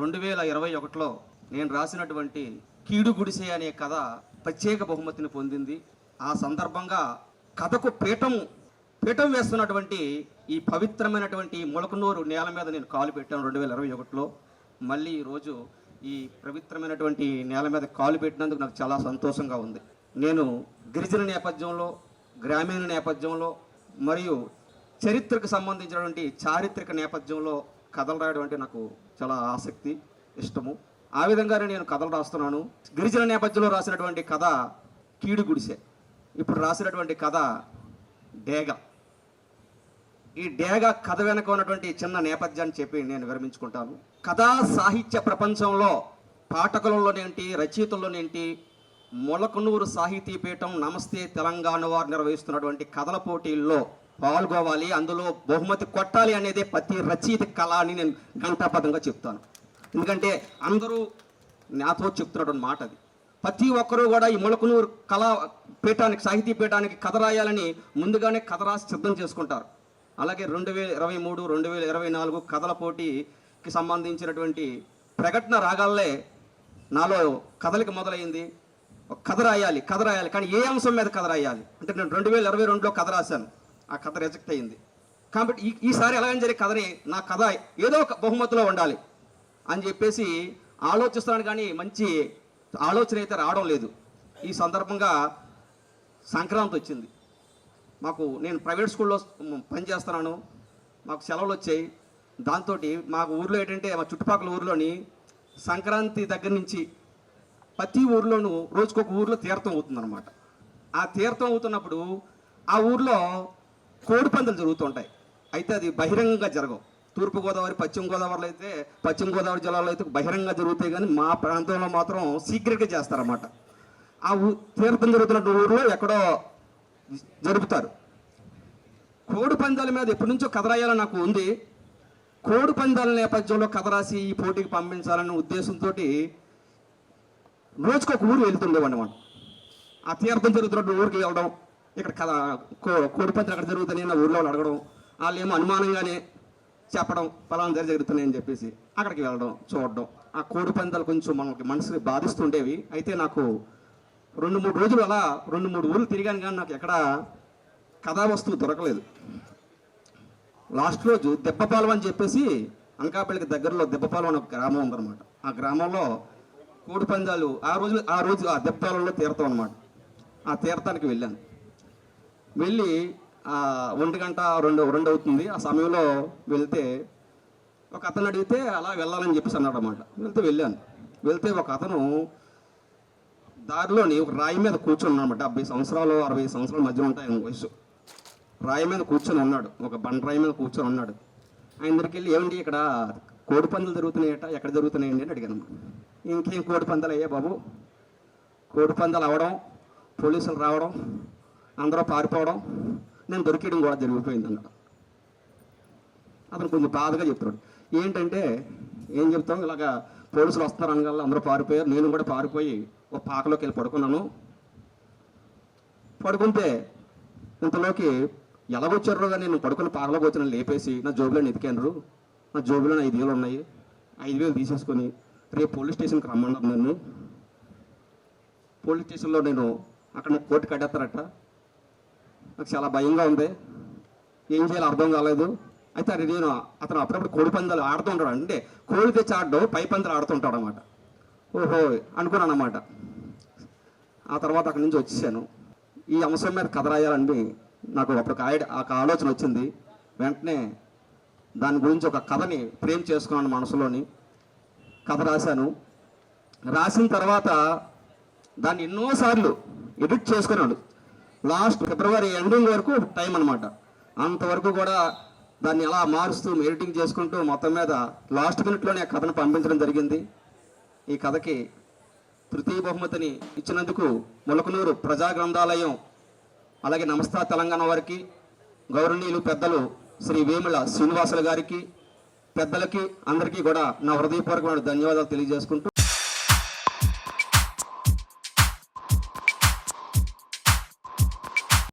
రెండు వేల ఇరవై ఒకటిలో నేను రాసినటువంటి కీడు గుడిసె అనే కథ ప్రత్యేక బహుమతిని పొందింది. ఆ సందర్భంగా కథకు పీఠం పీఠం వేస్తున్నటువంటి ఈ పవిత్రమైనటువంటి మొలకనూరు నేల మీద నేను కాలు పెట్టాను రెండు వేల ఇరవై ఒకటిలో. మళ్ళీ ఈరోజు ఈ పవిత్రమైనటువంటి నేల మీద కాలు పెట్టినందుకు నాకు చాలా సంతోషంగా ఉంది. నేను గిరిజన నేపథ్యంలో గ్రామీణ నేపథ్యంలో మరియు చరిత్రకు సంబంధించినటువంటి చారిత్రక నేపథ్యంలో కథలు రాయడం అంటే నాకు చాలా ఆసక్తి ఇష్టము. ఆ విధంగానే నేను కథలు రాస్తున్నాను. గిరిజన నేపథ్యంలో రాసినటువంటి కథ కీడు గుడిసె. ఇప్పుడు రాసినటువంటి కథ డేగ. ఈ డేగ కథ వెనక ఉన్నటువంటి చిన్న నేపథ్యాన్ని చెప్పి నేను విరమించుకుంటాను. కథా సాహిత్య ప్రపంచంలో పాఠకులలోనేంటి రచయితల్లోనేంటి మొలకనూరు సాహితీ పీఠం నమస్తే తెలంగాణ వారు నిర్వహిస్తున్నటువంటి కథల పోటీల్లో పాల్గొవాలి అందులో బహుమతి కొట్టాలి అనేది ప్రతి రచయిత కళ అని నేను ఘంటాపదంగా చెప్తాను. ఎందుకంటే అందరూ నాతో చెప్తున్నటువంటి మాట అది. ప్రతి ఒక్కరూ కూడా ఈ ములకనూరు కళా పీఠానికి సాహితీ పీఠానికి కథ రాయాలని ముందుగానే కథ రాసి సిద్ధం చేసుకుంటారు. అలాగే రెండు వేల ఇరవై మూడు రెండు వేల ఇరవై నాలుగు కథల పోటీకి సంబంధించినటువంటి ప్రకటన రాగాలే నాలో కథలకి మొదలైంది. కథ రాయాలి కథ రాయాలి కానీ ఏ అంశం మీద కథ రాయాలి? అంటే నేను రెండు వేల ఇరవై రెండులో కథ రాశాను. ఆ కథ రిజెక్ట్ అయింది. కాబట్టి ఈ ఈసారి ఎలాగని జరిగే కథని నా కథ ఏదో ఒక బహుమతిలో ఉండాలి అని చెప్పేసి ఆలోచిస్తాను కానీ మంచి ఆలోచన అయితే రావడం లేదు. ఈ సందర్భంగా సంక్రాంతి వచ్చింది. మాకు నేను ప్రైవేట్ స్కూల్లో పనిచేస్తున్నాను మాకు సెలవులు వచ్చాయి. దాంతో మాకు ఊర్లో ఏంటంటే మా చుట్టుపక్కల ఊర్లోని సంక్రాంతి దగ్గర నుంచి ప్రతి ఊర్లోనూ రోజుకొక ఊర్లో తీర్థం అవుతుందన్నమాట. ఆ తీర్థం అవుతున్నప్పుడు ఆ ఊర్లో కోడిపందాలు జరుగుతుంటాయి. అయితే అది బహిరంగంగా జరగవు. తూర్పుగోదావరి పశ్చిమ గోదావరిలో అయితే పశ్చిమ గోదావరి జిల్లాలో అయితే బహిరంగంగా జరుగుతాయి కానీ మా ప్రాంతంలో మాత్రం సీక్రెట్గా చేస్తారన్నమాట. ఆ ఊ తీర్థం జరుగుతున్న ఊర్లో ఎక్కడో జరుపుతారు. కోడి పందాల మీద ఎప్పటి నుంచో కథ రాయాలని నాకు ఉంది. కోడి పందాల నేపథ్యంలో కథ రాసి ఈ పోటీకి పంపించాలనే ఉద్దేశంతో రోజుకొక ఊరు వెళ్తుండేవాడిని మనం. ఆ తీర్థం జరుగుతున్న ఊరికి వెళ్ళడం ఇక్కడ కథ కో- కోడి ఎక్కడ జరుగుతున్నాయి నా ఊర్లో అడగడం వాళ్ళు ఏమో అనుమానంగానే చెప్పడం పలానా దగ్గర జరుగుతున్నాయని చెప్పేసి అక్కడికి వెళ్ళడం చూడడం. ఆ కోడి పందాలు కొంచెం మనకి మనసుని బాధిస్తుండేవి. అయితే నాకు రెండు మూడు రోజులు అలా రెండు మూడు ఊళ్ళు తిరిగాను కానీ నాకు ఎక్కడ కథా వస్తువు దొరకలేదు. లాస్ట్ రోజు దెబ్బపాలెం అని చెప్పేసి అనకాపల్లికి దగ్గరలో దెబ్బపాలెం అని ఒక గ్రామం ఉందన్నమాట. ఆ గ్రామంలో కోడి పందాలు ఆ రోజు ఆ రోజు ఆ దెబ్బపాలెంలో తీర్థం అనమాట ఆ తీర్థానికి వెళ్ళాను. వెళ్ళి ఒంటి గంట రెండు రెండు అవుతుంది. ఆ సమయంలో వెళ్తే ఒక అతను అడిగితే అలా వెళ్ళాలని చెప్పేసి అన్నాడు అనమాట వెళ్తే వెళ్ళాను. వెళ్తే ఒక అతను దారిలోని ఒక రాయి మీద కూర్చొని అనమాట డెబ్బై సంవత్సరాలు అరవై సంవత్సరాల మధ్య ఉంటాయి వయసు. రాయి మీద కూర్చొని ఉన్నాడు. ఒక బండ రాయి మీద కూర్చొని ఉన్నాడు. ఆయన దగ్గరికి వెళ్ళి ఏమండి ఇక్కడ కోడి పందులు జరుగుతున్నాయట? ఎక్కడ జరుగుతున్నాయండి? అని అడిగాను. ఇంకేం కోడి పందాలు అయ్యా బాబు? కోడి పందాలు అవ్వడం పోలీసులు రావడం అందరూ పారిపోవడం నేను దొరికేయడం కూడా జరిగిపోయింది అన్నాడు అతను కొంచెం బాధగా చెప్తాడు ఏంటంటే ఏం చెప్తాం ఇలాగా పోలీసులు వస్తున్నారు అనగల అందరూ పారిపోయారు. నేను కూడా పారిపోయి ఒక పాకలోకి వెళ్ళి పడుకున్నాను. పడుకుంటే ఇంతలోకి ఎలాగొచ్చారో కానీ నేను పడుకున్న పాకలోకి వచ్చిన లేపేసి నా జోబులో ఎతికారు నా జోబులో ఐదు వేలు ఉన్నాయి. ఐదు వేలు తీసేసుకొని రేపు పోలీస్ స్టేషన్కి రమ్మన్నారు నన్ను. పోలీస్ స్టేషన్లో నేను అక్కడ కోర్టు కట్టేస్తారట. నాకు చాలా భయంగా ఉంది. ఏం చేయాలో అర్థం కాలేదు. అయితే అది నేను అతను అప్పుడప్పుడు కోడి పందాలు ఆడుతూ ఉంటాడు. అంటే కోడి తెచ్చి ఆడడం పై పందాలు ఆడుతుంటాడు అనమాట ఓహో అనుకున్నాను అనమాట ఆ తర్వాత అక్కడి నుంచి వచ్చేసాను. ఈ అంశం మీద కథ రాయాలని నాకు అప్పుడు ఒక ఒక ఆలోచన వచ్చింది. వెంటనే దాని గురించి ఒక కథని ప్రేమ్ చేసుకున్నాను మనసులోని. కథ రాశాను. రాసిన తర్వాత దాన్ని ఎన్నోసార్లు ఎడిట్ చేసుకున్నాడు. లాస్ట్ ఫిబ్రవరి ఎండింగ్ వరకు టైం అనమాట అంతవరకు కూడా దాన్ని అలా మారుస్తూ ఎడిటింగ్ చేసుకుంటూ మొత్తం మీద లాస్ట్ మినిట్లోనే ఆ కథను పంపించడం జరిగింది. ఈ కథకి తృతీయ బహుమతిని ఇచ్చినందుకు ములకనూరు ప్రజా గ్రంథాలయం అలాగే నమస్తా తెలంగాణ వారికి గౌరవనీయులు పెద్దలు శ్రీ వేముల శ్రీనివాసులు గారికి పెద్దలకి అందరికీ కూడా నా హృదయపూర్వకమైన ధన్యవాదాలు తెలియజేసుకుంటూ